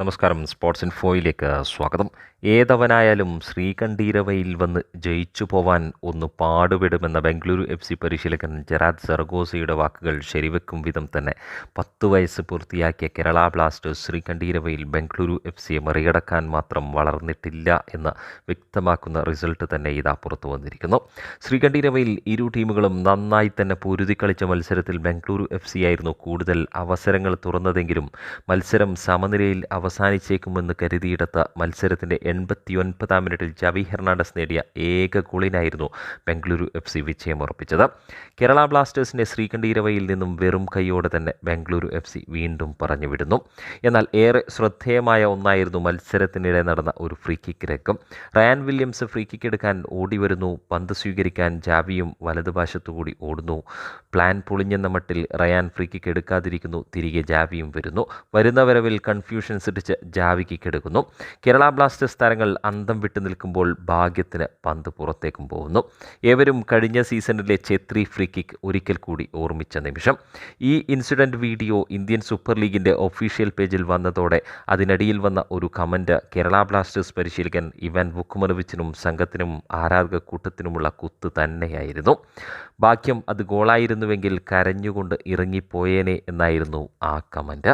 നമസ്കാരം. സ്പോർട്സ് ഇൻഫോയിലേക്ക് സ്വാഗതം. ഏതവനായാലും ശ്രീകണ്ഠീരവയിൽ വന്ന് ജയിച്ചു പോവാൻ ഒന്ന് പാടുപെടുമെന്ന ബംഗളൂരു എഫ് സി പരിശീലകൻ ജെറാദ് സെർഗോസിയുടെ വാക്കുകൾ ശരിവെക്കും വിധം തന്നെ. പത്ത് വയസ്സ് പൂർത്തിയാക്കിയ കേരള ബ്ലാസ്റ്റേഴ്സ് ശ്രീകണ്ഠീരവയിൽ ബംഗളൂരു എഫ് സിയെ മറികടക്കാൻ മാത്രം വളർന്നിട്ടില്ല എന്ന് വ്യക്തമാക്കുന്ന റിസൾട്ട് തന്നെ ഇതാ പുറത്തു വന്നിരിക്കുന്നു. ശ്രീകണ്ഠീരവയിൽ ഇരു ടീമുകളും നന്നായി തന്നെ പൊരുതി കളിച്ച മത്സരത്തിൽ ബംഗളൂരു എഫ് സി ആയിരുന്നു കൂടുതൽ അവസരങ്ങൾ തുറന്നതെങ്കിലും മത്സരം സമനിലയിൽ അവസാനിച്ചേക്കുമെന്ന് കരുതിയിടത്ത മത്സരത്തിന്റെ എൺപത്തിയൊൻപതാം മിനിറ്റിൽ ജവി ഹെർണാണ്ടസ് നേടിയ ഏക ഗോളിനായിരുന്നു ബംഗളൂരു എഫ് സി വിജയമുറപ്പിച്ചത് കേരള ബ്ലാസ്റ്റേഴ്സിന്റെ ശ്രീകണ്ഠീരവയിൽ നിന്നും വെറും കൈയോടെ തന്നെ ബംഗളൂരു എഫ് സി വീണ്ടും പറഞ്ഞുവിടുന്നു. എന്നാൽ ഏറെ ശ്രദ്ധേയമായ ഒന്നായിരുന്നു മത്സരത്തിനിടെ നടന്ന ഒരു ഫ്രീ കിക്ക് രംഗം. റയാൻ വില്യംസ് ഫ്രീ കിക്ക് എടുക്കാൻ ഓടി വരുന്നു പന്ത് സ്വീകരിക്കാൻ ജാവിയും വലതുവശത്തുകൂടി ഓടുന്നു. പ്ലാൻ പൊളിഞ്ഞെന്ന മട്ടിൽ റയാൻ ഫ്രീ കിക്ക് എടുക്കാതിരിക്കുന്നു. തിരികെ ജാവിയും വരുന്നു. വരുന്ന വരവിൽ കൺഫ്യൂഷൻ സൃഷ്ടിച്ച് ജാവിക്ക് കിക്ക് എടുക്കുന്നു. കേരള ബ്ലാസ്റ്റേഴ്സ് താരങ്ങൾ അന്തം വിട്ടു നിൽക്കുമ്പോൾ ഭാഗ്യത്തിന് പന്ത് പുറത്തേക്കും പോകുന്നു. ഏവരും കഴിഞ്ഞ സീസണിലെ ഛേത്രി ഫ്രീ കിക്ക് ഒരിക്കൽ കൂടി ഓർമ്മിച്ച നിമിഷം. ഈ ഇൻസിഡന്റ് വീഡിയോ ഇന്ത്യൻ സൂപ്പർ ലീഗിന്റെ ഒഫീഷ്യൽ പേജിൽ വന്നതോടെ അതിനടിയിൽ വന്ന ഒരു കമന്റ് കേരള ബ്ലാസ്റ്റേഴ്സ് പരിശീലകൻ ഇവൻ വുക്കുമനോവിച്ചിനും സംഘത്തിനും ആരാധക കൂട്ടത്തിനുമുള്ള കുത്ത് തന്നെയായിരുന്നു. ഭാഗ്യം അത് ഗോളായിരുന്നുവെങ്കിൽ കരഞ്ഞുകൊണ്ട് ഇറങ്ങിപ്പോയേനെ എന്നായിരുന്നു ആ കമന്റ്